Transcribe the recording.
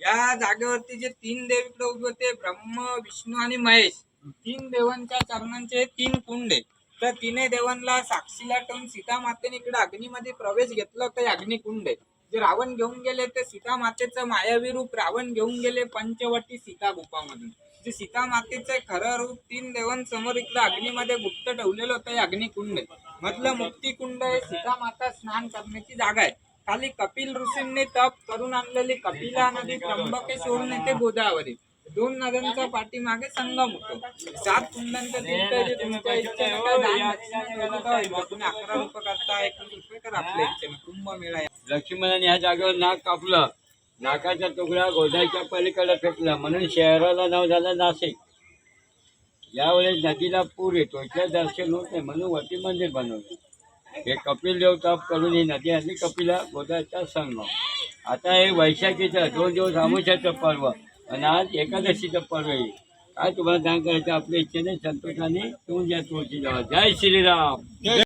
या जागेवरती जे तीन देव इकडे उभे होते ब्रह्म विष्णू आणि महेश तीन देवांच्या चरणांचे तीन कुंड. आहे तर तिने देवांना साक्षीला ठेवून सीता मातेने इकडे अग्नीमध्ये प्रवेश घेतला होता अग्निकुंड. आहे जे रावण घेऊन गेले ते सीता मातेचं मायावी रूप रावण घेऊन गेले पंचवटी सीता गुपामधून जे सीता मातेचं खरं रूप तीन देवांसमोर इकडं अग्नीमध्ये गुप्त ठेवलेलं होतं हे अग्निकुंड. आहे मधलं मुक्तिकुंड हे सीता माता स्नान करण्याची जागा आहे. खाली कपिल ऋषींनी तप करून आणलेली कपिला नदी त्र्यंबकेश्वरून येते गोदावरी. दोन नद्यांच्या पाठीमागे संगम होतो. सात कुंडांच्या तीर्थ जे तुमच्या इच्छेनं काय दान अकरा रुपये करता एकवीस रुपये करा आपल्या इच्छेनं. कुंभमेळा लक्ष्मणाने ह्या जागेवर नाक कापलं. नाकाचा तुकडा गोदाच्या पलीकडे फेकला. म्हणून शहराला नाव झालं नाशिक. यावेळेस नदीला पूर येतो इथल्या दर्शन होत नाही म्हणून वती मंदिर बनवलं. हे कपिल देव तप करून ही नदी आली कपिला गोदाचा संगम आता हे वैशाखीचं दोन दिवस आमुष्याचं पर्व आणि आज एकादशीचं पर्व आहे काय तुम्हाला दान करायचं आपल्या इच्छेने संतोषाने तुम्ही या तुळशी जय श्रीराम